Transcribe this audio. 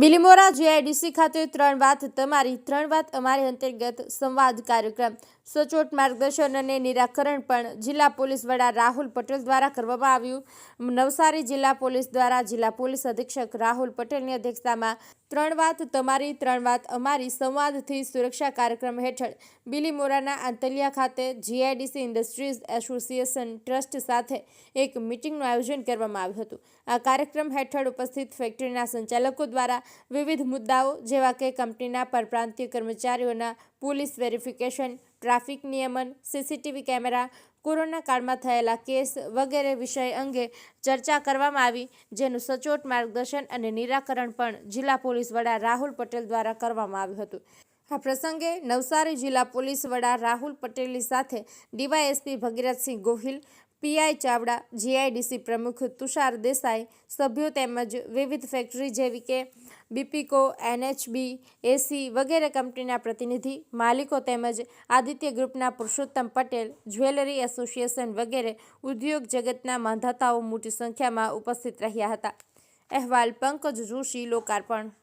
Bilimora GIDC ખાતે ત્રણ વાત તમારી, ત્રણ વાત અમારી અંતર્ગત સંવાદ કાર્યક્રમ. સચોટ માર્ગદર્શન અને નિરાકરણ પણ જિલ્લા પોલીસ વડા રાહુલ પટેલ દ્વારા કરવામાં આવ્યું. નવસારી જિલ્લા પોલીસ દ્વારા જિલ્લા પોલીસ અધિક્ષક રાહુલ પટેલની અધ્યક્ષતામાં ત્રણ વાત, તમારી ત્રણ વાત, અમારી સંવાદથી સુરક્ષા કાર્યક્રમ હેઠળ. બિલીમોરાના આંતલિયા ખાતે જીઆઈડીસી ઇન્ડસ્ટ્રીઝ એસોસિએશન ટ્રસ્ટ સાથે એક મિટિંગનું આયોજન કરવામાં આવ્યું હતું. આ કાર્યક્રમ હેઠળ ઉપસ્થિત ફેક્ટરીના સંચાલકો દ્વારા વિવિધ મુદ્દાઓ, જેવા કે કંપનીના પરપ્રાંતીય કર્મચારીઓના પોલીસ વેરિફિકેશન ટ્રાફિક નિયમન, સીસીટીવી કેમેરા, કોરોના કાળમાં થયેલા કેસ વગેરે વિષય અંગે ચર્ચા કરવામાં આવી, જેનું સચોટ માર્ગદર્શન અને નિરાકરણ પણ જિલ્લા પોલીસ વડા રાહુલ પટેલ દ્વારા કરવામાં આવ્યું હતું. આ પ્રસંગે નવસારી જિલ્લા પોલીસ વડા રાહુલ પટેલની સાથે DYSP Bhagirathsinh Gohil PI Chavda, GIDC પ્રમુખ તુષાર દેસાઈ, સભ્યો તેમજ વિવિધ ફેક્ટરી જેવી કે બીપીકો, એનએચબી, એસી વગેરે કંપનીના પ્રતિનિધિ, માલિકો તેમજ આદિત્ય ગ્રુપના પુરુષોત્તમ પટેલ, જ્વેલરી એસોસિએશન વગેરે ઉદ્યોગ જગતના માંધાતાઓ મોટી સંખ્યામાં ઉપસ્થિત રહ્યા હતા. અહેવાલ પંકજ જોશી, લોકાર્પણ.